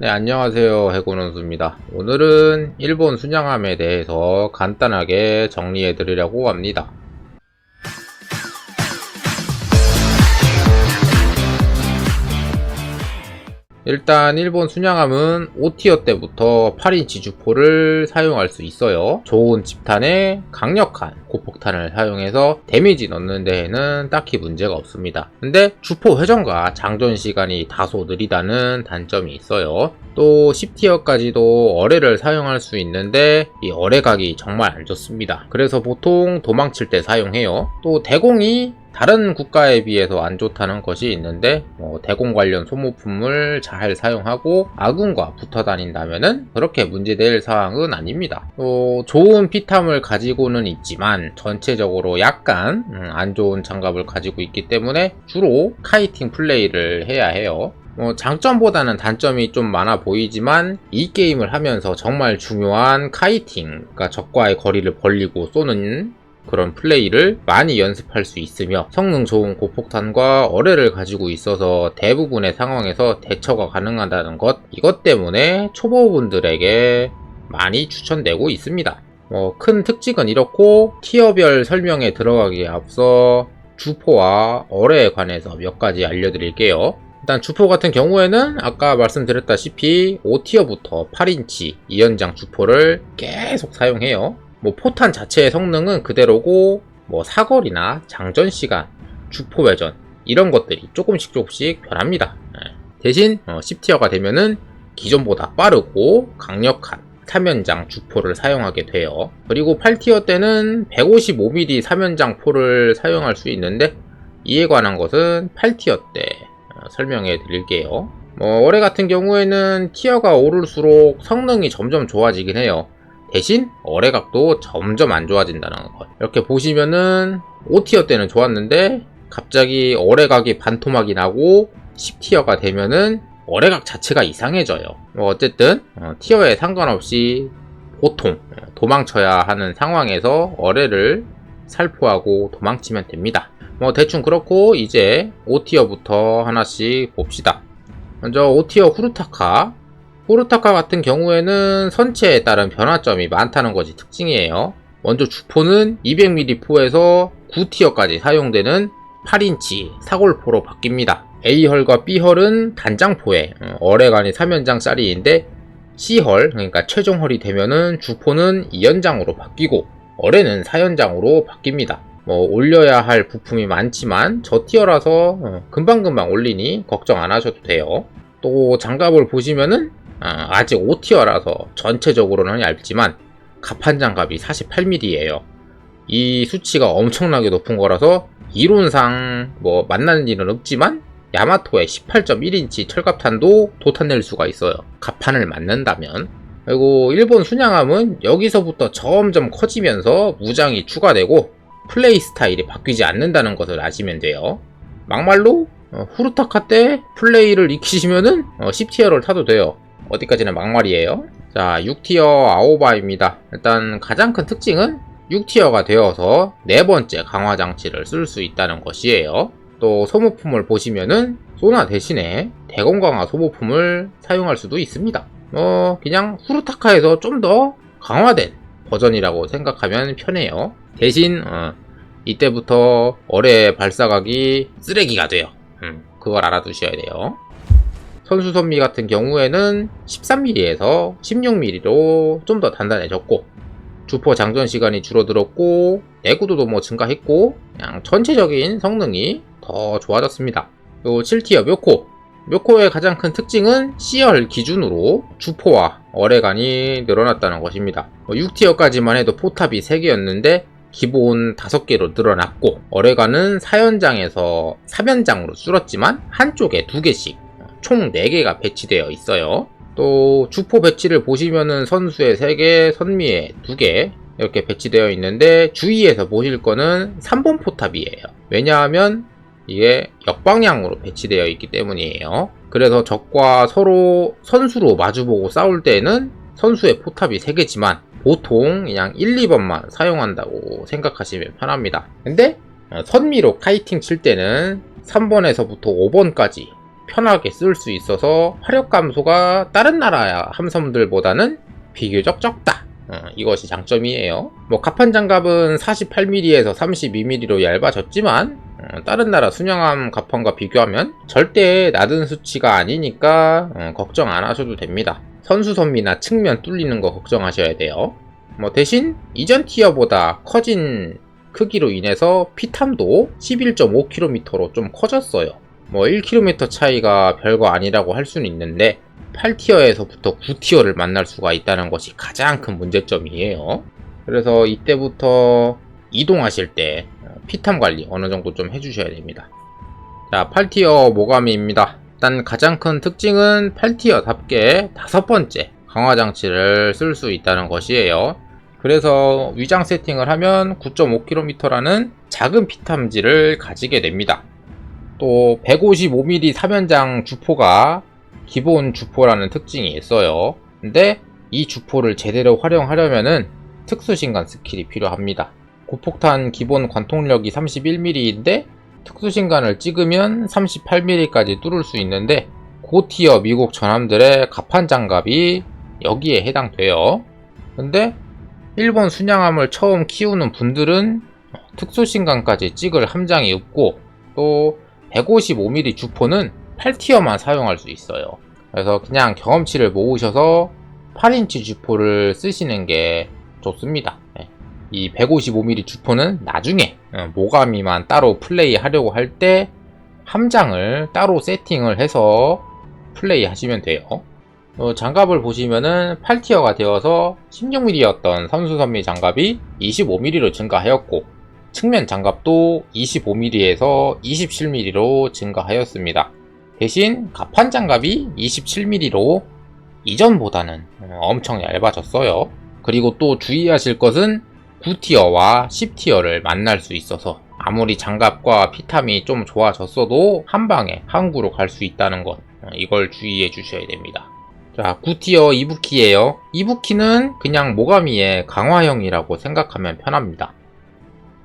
네, 안녕하세요. 해군원수입니다. 오늘은 일본 순양함에 대해서 간단하게 정리해 드리려고 합니다. 일단 일본 순양함은 5티어 때부터 8인치 주포를 사용할 수 있어요. 좋은 집탄에 강력한 고폭탄을 사용해서 데미지 넣는 데에는 딱히 문제가 없습니다. 근데 주포 회전과 장전 시간이 다소 느리다는 단점이 있어요. 또 10티어까지도 어뢰를 사용할 수 있는데 이 어뢰 각이 정말 안 좋습니다. 그래서 보통 도망칠 때 사용해요. 또 대공이 다른 국가에 비해서 안 좋다는 것이 있는데 뭐 대공 관련 소모품을 잘 사용하고 아군과 붙어 다닌다면은 그렇게 문제될 사항은 아닙니다. 또 좋은 피탐을 가지고는 있지만 전체적으로 약간 음, 안 좋은 장갑을 가지고 있기 때문에 주로 카이팅 플레이를 해야 해요. 뭐 장점보다는 단점이 좀 많아 보이지만 이 게임을 하면서 정말 중요한 카이팅, 그러니까 적과의 거리를 벌리고 쏘는 그런 플레이를 많이 연습할 수 있으며 성능 좋은 고폭탄과 어뢰를 가지고 있어서 대부분의 상황에서 대처가 가능하다는 것 이것 때문에 초보분들에게 많이 추천되고 있습니다. 뭐 큰 특징은 이렇고 티어별 설명에 들어가기에 앞서 주포와 어뢰에 관해서 몇 가지 알려드릴게요. 일단 주포 같은 경우에는 아까 말씀드렸다시피 5티어부터 8인치 2연장 주포를 계속 사용해요. 뭐 포탄 자체의 성능은 그대로고 뭐 사거리나 장전 시간, 주포 회전 이런 것들이 조금씩 조금씩 변합니다. 예. 대신 10티어가 되면은 기존보다 빠르고 강력한 3연장 주포를 사용하게 돼요. 그리고 8티어 때는 155mm 3연장 포를 사용할 수 있는데 이에 관한 것은 8티어 때 어, 설명해 드릴게요. 뭐 올해 같은 경우에는 티어가 오를수록 성능이 점점 좋아지긴 해요. 대신 어뢰각도 점점 안 좋아진다는 것. 이렇게 보시면은 5티어 때는 좋았는데 갑자기 어뢰각이 반토막이 나고 10티어가 되면은 어뢰각 자체가 이상해져요. 뭐 어쨌든 어, 티어에 상관없이 보통 어, 도망쳐야 하는 상황에서 어뢰를 살포하고 도망치면 됩니다. 뭐 대충 그렇고 이제 5티어부터 하나씩 봅시다. 먼저 5티어 후르타카 후르타카 같은 경우에는 선체에 따른 변화점이 많다는 것이 특징이에요. 먼저 주포는 200mm 포에서 9티어까지 사용되는 8인치 사골포로 바뀝니다. A헐과 B헐은 단장포에 어, 어뢰간이 3연장짜리인데 C헐 그러니까 최종헐이 되면은 주포는 2연장으로 바뀌고 어뢰는 4연장으로 바뀝니다. 뭐 올려야 할 부품이 많지만 저 티어라서 어, 금방금방 올리니 걱정 안 하셔도 돼요. 또 장갑을 보시면은 아, 아직 5티어라서 전체적으로는 얇지만 갑판 장갑이 48mm예요. 이 수치가 엄청나게 높은 거라서 이론상 뭐 만나는 일은 없지만 야마토의 18.1인치 철갑탄도 도탄낼 수가 있어요. 갑판을 맞는다면. 그리고 일본 순양함은 여기서부터 점점 커지면서 무장이 추가되고 플레이 스타일이 바뀌지 않는다는 것을 아시면 돼요. 막말로 어, 후르타카 때 플레이를 익히시면은 어, 10티어를 타도 돼요. 어디까지나 막말이에요. 자, 6티어 아오바입니다. 일단 가장 큰 특징은 6티어가 되어서 네 번째 강화 장치를 쓸 수 있다는 것이에요. 또 소모품을 보시면은 소나 대신에 대공 강화 소모품을 사용할 수도 있습니다. 뭐 그냥 후르타카에서 좀 더 강화된 버전이라고 생각하면 편해요. 대신 어, 이때부터 어뢰 발사각이 쓰레기가 돼요. 음, 그걸 알아두셔야 돼요. 선수 선미 같은 경우에는 13mm에서 16mm로 좀 더 단단해졌고 주포 장전 시간이 줄어들었고 내구도도 뭐 증가했고 그냥 전체적인 성능이 더 좋아졌습니다. 또 7티어 묘코 묘코의 가장 큰 특징은 C열 기준으로 주포와 어뢰간이 늘어났다는 것입니다. 6티어까지만 뭐 해도 포탑이 3개였는데 기본 5개로 늘어났고 어뢰간은 4연장에서 3연장으로 줄었지만 한쪽에 2개씩 총 4개가 배치되어 있어요. 또 주포 배치를 보시면은 선수의 3개, 선미의 2개 이렇게 배치되어 있는데 주위에서 보실 거는 3번 포탑이에요. 왜냐하면 이게 역방향으로 배치되어 있기 때문이에요. 그래서 적과 서로 선수로 마주보고 싸울 때는 선수의 포탑이 3개지만 보통 그냥 1, 2번만 사용한다고 생각하시면 편합니다. 근데 어, 선미로 카이팅 칠 때는 3번에서부터 5번까지 편하게 쓸 수 있어서 화력 감소가 다른 나라 함선들보다는 비교적 적다. 어, 이것이 장점이에요. 뭐 가판 장갑은 48mm에서 32mm로 얇아졌지만 어, 다른 나라 순양함 가판과 비교하면 절대 낮은 수치가 아니니까 어, 걱정 안 하셔도 됩니다. 선수선미나 측면 뚫리는 거 걱정하셔야 돼요. 뭐 대신 이전 티어보다 커진 크기로 인해서 피탐도 11.5km로 좀 커졌어요. 뭐 1km 차이가 별거 아니라고 할 수는 있는데 8티어에서부터 9티어를 만날 수가 있다는 것이 가장 큰 문제점이에요. 그래서 이때부터 이동하실 때 피탐 관리 어느 정도 좀 해주셔야 됩니다. 자, 8티어 모가미입니다. 일단 가장 큰 특징은 8티어답게 다섯 번째 강화 장치를 쓸 수 있다는 것이에요. 그래서 위장 세팅을 하면 9.5km라는 작은 피탐지를 가지게 됩니다. 또 155mm 사면장 주포가 기본 주포라는 특징이 있어요. 근데 이 주포를 제대로 활용하려면은 특수신간 스킬이 필요합니다. 고폭탄 기본 관통력이 31mm인데 특수신간을 찍으면 38mm까지 뚫을 수 있는데 고티어 미국 전함들의 가판 장갑이 여기에 해당돼요. 근데 일본 순양함을 처음 키우는 분들은 특수신간까지 찍을 함장이 없고 또 155mm 주포는 8티어만 사용할 수 있어요. 그래서 그냥 경험치를 모으셔서 8인치 주포를 쓰시는 게 좋습니다. 네. 이 155mm 주포는 나중에 어, 모가미만 따로 플레이 하려고 할 때 함장을 따로 세팅을 해서 플레이 하시면 돼요. 어, 장갑을 보시면은 8티어가 되어서 16mm였던 선수선미 장갑이 25mm로 증가하였고 측면 장갑도 25mm에서 27mm로 증가하였습니다. 대신 가판 장갑이 27mm로 이전보다는 엄청 얇아졌어요. 그리고 또 주의하실 것은 9티어와 10티어를 만날 수 있어서 아무리 장갑과 피탐이 좀 좋아졌어도 한 방에 항구로 갈 수 있다는 것 이걸 주의해 주셔야 됩니다. 자, 9티어 이부키예요. 이부키는 그냥 모가미의 강화형이라고 생각하면 편합니다.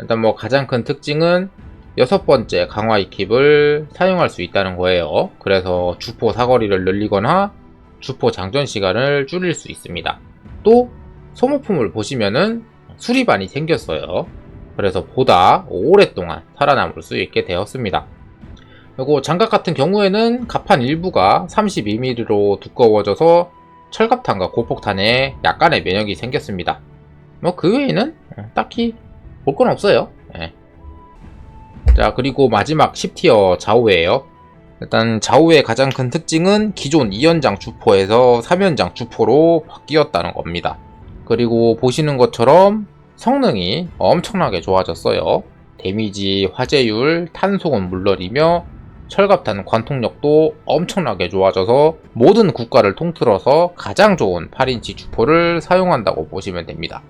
일단 뭐 가장 큰 특징은 여섯 번째 강화 이킵을 사용할 수 있다는 거예요. 그래서 주포 사거리를 늘리거나 주포 장전 시간을 줄일 수 있습니다. 또 소모품을 보시면은 수리반이 생겼어요. 그래서 보다 오랫동안 살아남을 수 있게 되었습니다. 그리고 장갑 같은 경우에는 가판 일부가 32mm로 두꺼워져서 철갑탄과 고폭탄에 약간의 면역이 생겼습니다. 뭐 그 외에는 딱히 볼 건 없어요. 예. 자 그리고 마지막 10티어 좌우예요. 일단 좌우의 가장 큰 특징은 기존 2연장 주포에서 3연장 주포로 바뀌었다는 겁니다. 그리고 보시는 것처럼 성능이 엄청나게 좋아졌어요. 데미지, 화재율, 탄속은 물론이며 철갑탄 관통력도 엄청나게 좋아져서 모든 국가를 통틀어서 가장 좋은 8인치 주포를 사용한다고 보시면 됩니다.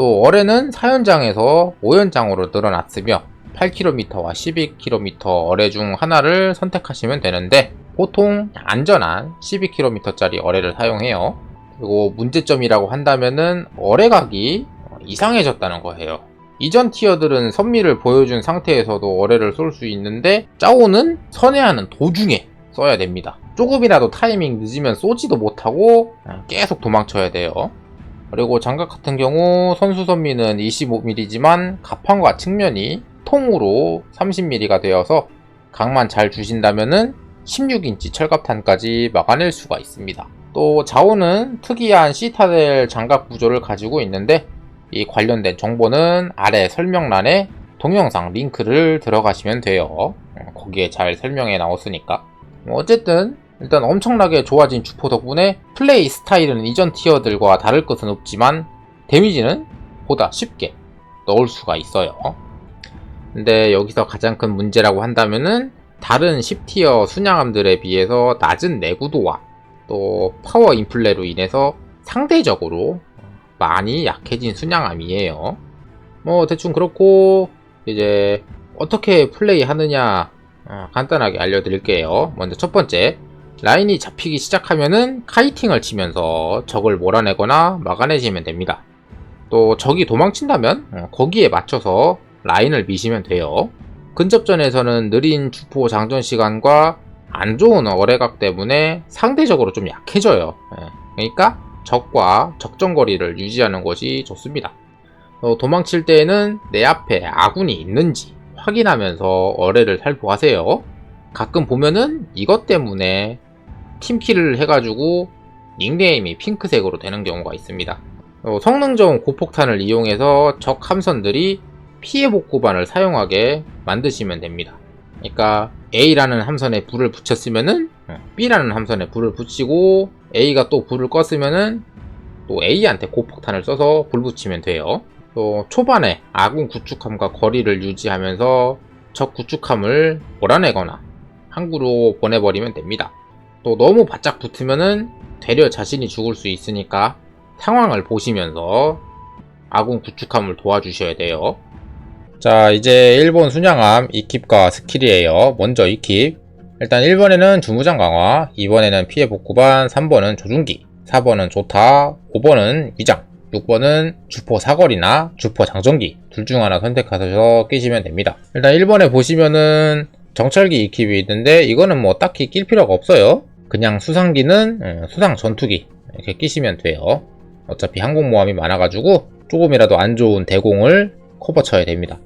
또 어뢰는 4연장에서 5연장으로 늘어났으며 8km와 12km 어뢰 중 하나를 선택하시면 되는데 보통 안전한 12km짜리 어뢰를 사용해요. 그리고 문제점이라고 한다면은 어뢰각이 이상해졌다는 거예요. 이전 티어들은 선미를 보여준 상태에서도 어뢰를 쏠 수 있는데 짜오는 선회하는 도중에 써야 됩니다. 조금이라도 타이밍 늦으면 쏘지도 못하고 계속 도망쳐야 돼요. 그리고 장갑 같은 경우 선수 선미는 25mm지만 가판과 측면이 통으로 30mm가 되어서 각만 잘 주신다면은 16인치 철갑탄까지 막아낼 수가 있습니다. 또 자오는 특이한 시타델 장갑 구조를 가지고 있는데 이 관련된 정보는 아래 설명란에 동영상 링크를 들어가시면 돼요. 어, 거기에 잘 설명해 나왔으니까. 뭐 어쨌든 일단 엄청나게 좋아진 주포 덕분에 플레이 스타일은 이전 티어들과 다를 것은 없지만 데미지는 보다 쉽게 넣을 수가 있어요. 근데 여기서 가장 큰 문제라고 한다면은 다른 10티어 순양함들에 비해서 낮은 내구도와 또 파워 인플레로 인해서 상대적으로 많이 약해진 순양함이에요. 뭐 대충 그렇고 이제 어떻게 플레이 하느냐 어, 간단하게 알려드릴게요. 먼저 첫 번째 라인이 잡히기 시작하면은 카이팅을 치면서 적을 몰아내거나 막아내시면 됩니다. 또 적이 도망친다면 어, 거기에 맞춰서 라인을 미시면 돼요. 근접전에서는 느린 주포 장전 시간과 안 좋은 어뢰각 때문에 상대적으로 좀 약해져요. 예. 그러니까 적과 적정거리를 유지하는 것이 좋습니다. 어, 도망칠 때에는 내 앞에 아군이 있는지 확인하면서 어뢰를 살포하세요. 가끔 보면은 이것 때문에 팀킬을 해가지고 닉네임이 핑크색으로 되는 경우가 있습니다. 어, 성능 좋은 고폭탄을 이용해서 적 함선들이 피해 복구반을 사용하게 만드시면 됩니다. 그러니까 A라는 함선에 불을 붙였으면은 어, B라는 함선에 불을 붙이고 A가 또 불을 껐으면은 또 A한테 고폭탄을 써서 불 붙이면 돼요. 또 초반에 아군 구축함과 거리를 유지하면서 적 구축함을 몰아내거나 항구로 보내버리면 됩니다. 또 너무 바짝 붙으면은 되려 자신이 죽을 수 있으니까 상황을 보시면서 아군 구축함을 도와주셔야 돼요. 자, 이제 일본 순양함 2킵과 스킬이에요. 먼저 2킵. 일단 1번에는 주무장 강화, 2번에는 피해 복구반, 3번은 조준기, 4번은 조타, 5번은 위장, 6번은 주포 사거리나 주포 장전기 둘 중 하나 선택하셔서 끼시면 됩니다. 일단 1번에 보시면은 정찰기 2킵이 있는데 이거는 뭐 딱히 낄 필요가 없어요. 그냥 수상기는 음, 수상 전투기 이렇게 끼시면 돼요. 어차피 항공모함이 많아가지고 조금이라도 안 좋은 대공을 커버 쳐야 됩니다.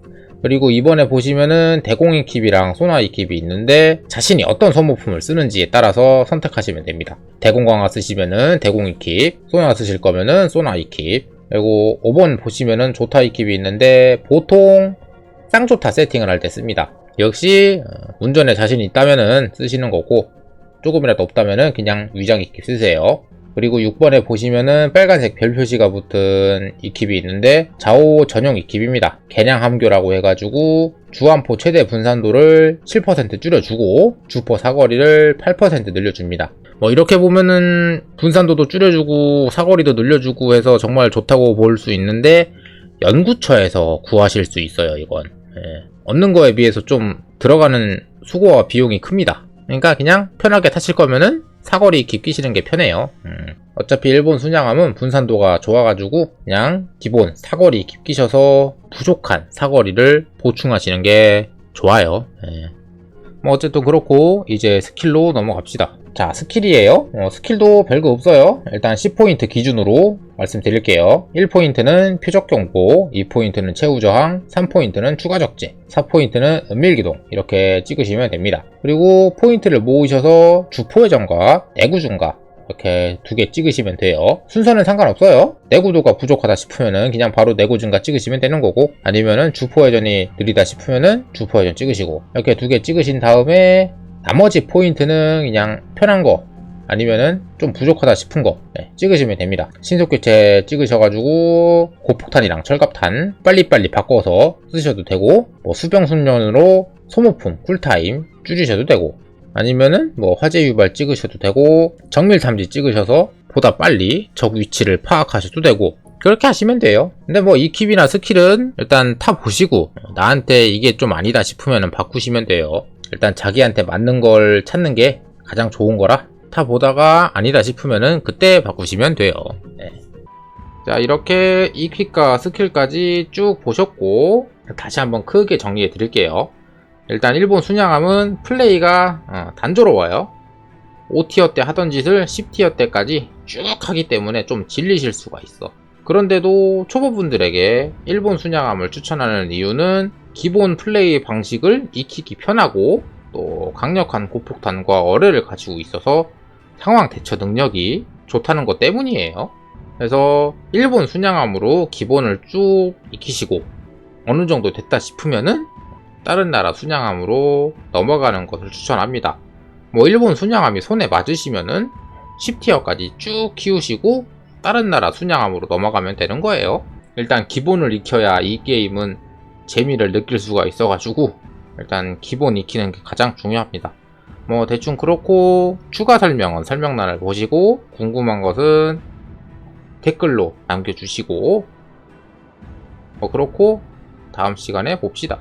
그리고 이번에 보시면은 대공인 킵이랑 소나이 킵이 있는데 자신이 어떤 소모품을 쓰는지에 따라서 선택하시면 됩니다. 대공 강화 쓰시면은 대공인 킵, 소나 쓰실 거면은 소나이 킵. 그리고 5번 보시면은 조타이 킵이 있는데 보통 쌍조타 세팅을 할 때 씁니다. 역시 어, 운전에 자신이 있다면은 쓰시는 거고 조금이라도 없다면은 그냥 위장이 킵 쓰세요. 그리고 6번에 보시면은 빨간색 별 표시가 붙은 이킵이 있는데 좌우 전용 이킵입니다. 개량 함교라고 해가지고 주함포 최대 분산도를 7% 줄여주고 주포 사거리를 8% 늘려줍니다. 뭐 이렇게 보면은 분산도도 줄여주고 사거리도 늘려주고 해서 정말 좋다고 볼 수 있는데 연구처에서 구하실 수 있어요 이건 예. 얻는 거에 비해서 좀 들어가는 수고와 비용이 큽니다. 그러니까 그냥 편하게 타실 거면은 사거리 깊 끼시는 게 편해요. 음. 어차피 일본 순양함은 분산도가 좋아가지고 그냥 기본 사거리 깊 끼셔서 부족한 사거리를 보충하시는 게 좋아요. 예. 뭐 어쨌든 그렇고 이제 스킬로 넘어갑시다. 자 스킬이에요. 어, 스킬도 별거 없어요. 일단 10포인트 기준으로 말씀드릴게요. 1포인트는 표적 경보, 2포인트는 최후 저항, 3포인트는 추가 적재, 4포인트는 은밀기동 이렇게 찍으시면 됩니다. 그리고 포인트를 모으셔서 주포의 전과 내구 중과 이렇게 두 개 찍으시면 돼요. 순서는 상관없어요. 내구도가 부족하다 싶으면은 그냥 바로 내구 증가 찍으시면 되는 거고 아니면은 주포 회전이 느리다 싶으면은 주포 회전 찍으시고 이렇게 두 개 찍으신 다음에 나머지 포인트는 그냥 편한 거 아니면은 좀 부족하다 싶은 거 네, 찍으시면 됩니다. 신속교체 찍으셔가지고 고폭탄이랑 철갑탄 빨리빨리 바꿔서 쓰셔도 되고 뭐 수병순련으로 소모품 쿨타임 줄이셔도 되고 아니면은 뭐 화재 유발 찍으셔도 되고 정밀 탐지 찍으셔서 보다 빨리 적 위치를 파악하셔도 되고 그렇게 하시면 돼요. 근데 뭐 이 킵이나 스킬은 일단 타 보시고 나한테 이게 좀 아니다 싶으면 바꾸시면 돼요. 일단 자기한테 맞는 걸 찾는 게 가장 좋은 거라 타 보다가 아니다 싶으면은 그때 바꾸시면 돼요. 네. 자 이렇게 이 퀵과 스킬까지 쭉 보셨고 다시 한번 크게 정리해 드릴게요. 일단 일본 순양함은 플레이가 어, 단조로워요. 5티어 때 하던 짓을 10티어 때까지 쭉 하기 때문에 좀 질리실 수가 있어. 그런데도 초보분들에게 일본 순양함을 추천하는 이유는 기본 플레이 방식을 익히기 편하고 또 강력한 고폭탄과 어뢰를 가지고 있어서 상황 대처 능력이 좋다는 것 때문이에요. 그래서 일본 순양함으로 기본을 쭉 익히시고 어느 정도 됐다 싶으면은 다른 나라 순양함으로 넘어가는 것을 추천합니다. 뭐 일본 순양함이 손에 맞으시면은 10티어까지 쭉 키우시고 다른 나라 순양함으로 넘어가면 되는 거예요. 일단 기본을 익혀야 이 게임은 재미를 느낄 수가 있어가지고 일단 기본 익히는 게 가장 중요합니다. 뭐 대충 그렇고 추가 설명은 설명란을 보시고 궁금한 것은 댓글로 남겨주시고 뭐 그렇고 다음 시간에 봅시다.